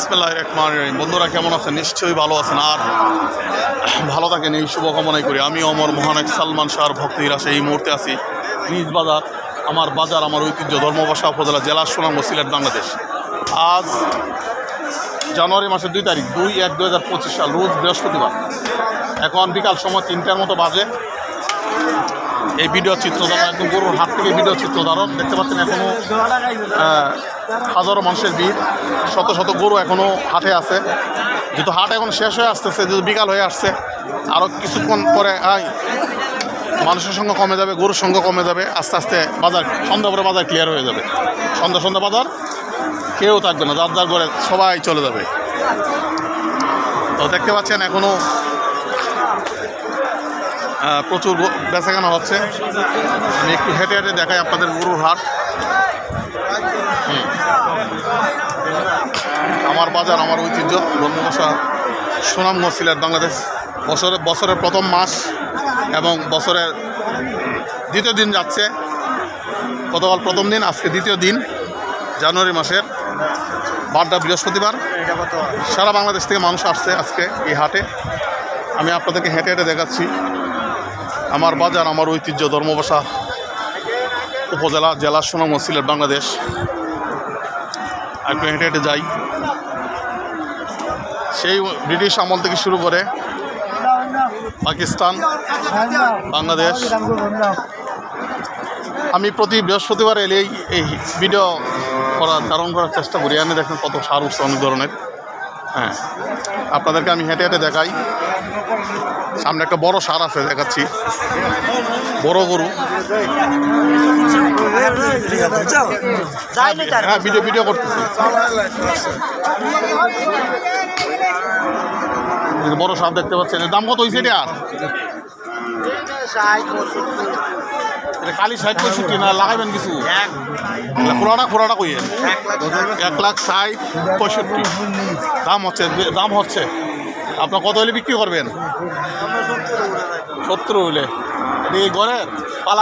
বিসমিল্লাহ রহমান রহিম। বন্ধুরা কেমন আছেন? নিশ্চয়ই ভালো আছেন। আর ভালো থাকেন, এই শুভকামনাই করি। আমি অমর মহানায়ক সালমান শাহর ভক্তির আসে এই মুহূর্তে আছি। নিজ বাজার, আমার বাজার, আমার ঐতিহ্য, ধর্মবাসা উপজেলা, জেলা সুনাম ও সিলেট, বাংলাদেশ। আজ জানুয়ারি মাসের দুই তারিখ, দুই এক দু সাল, রোজ বৃহস্পতিবার। এখন বিকাল সময় তিনটার মতো বাজে। এই ভিডিও চিত্র ধারণ একদম গরুর হাত থেকে ভিডিও চিত্র ধারণ দেখতে পাচ্ছেন এখনও হাজারো মানুষের ভিড়। শত শত গরু এখনও হাটে আছে। যেহেতু হাট এখন শেষ হয়ে আসতেছে, যেহেতু বিকাল হয়ে আসছে আরও কিছুক্ষণ পরে মানুষের সঙ্গে কমে যাবে, গরুর সঙ্গে কমে যাবে। আস্তে আস্তে বাজার, সন্ধ্যা পরে বাজার ক্লিয়ার হয়ে যাবে। সন্ধ্যা সন্ধ্যা বাজার, কেউ থাকবে না, যার যার করে সবাই চলে যাবে। তো দেখতে পাচ্ছেন এখনও প্রচুর বেচাকেনা হচ্ছে। আমি একটু হেঁটে হেঁটে দেখাই আপনাদের গরুর হাট। আমার বাজার, আমার ঐতিহ্য ব্রহ্মবসা সুনামগঞ্জ সিলেট বাংলাদেশ। বছরের বছরের প্রথম মাস এবং বছরের দ্বিতীয় দিন যাচ্ছে। গতকাল প্রথম দিন, আজকে দ্বিতীয় দিন, জানুয়ারি মাসের। বারটা বৃহস্পতিবার। সারা বাংলাদেশ থেকে মানুষ আসছে আজকে এই হাটে। আমি আপনাদেরকে হেঁটে হেঁটে দেখাচ্ছি। আমার বাজার, আমার ঐতিহ্য ধর্মবাসা উপজেলা, জেলা, সুনাম সিলেট বাংলাদেশ। একটু হেঁটে হেঁটে যাই। সেই ব্রিটিশ আমল থেকে শুরু করে পাকিস্তান, বাংলাদেশ। আমি প্রতি বৃহস্পতিবার এলেই এই ভিডিও করার, ধারণ করার চেষ্টা করি। আমি দেখেন কত সার উঠছে অনেক ধরনের। হ্যাঁ আপনাদেরকে আমি হেঁটে হেঁটে দেখাই। সামনে একটা বড় সার আছে দেখাচ্ছি। বড় গরু। হ্যাঁ ভিডিও ভিডিও করতেছি। বড় সার দেখতে পাচ্ছেন দাম কত হয়েছে এটা? আর খালি ষাট পঁয়ষট্টি না লাগাইবেন কিছু? খোলাটা খোলাটা কইয়েন এক লাখ ষাট। পঁয়ষট্টি। দাম হচ্ছে দাম হচ্ছে। আপনার কত হলে বিক্রি করবেন? সত্তর হলে এই গড়ের পালা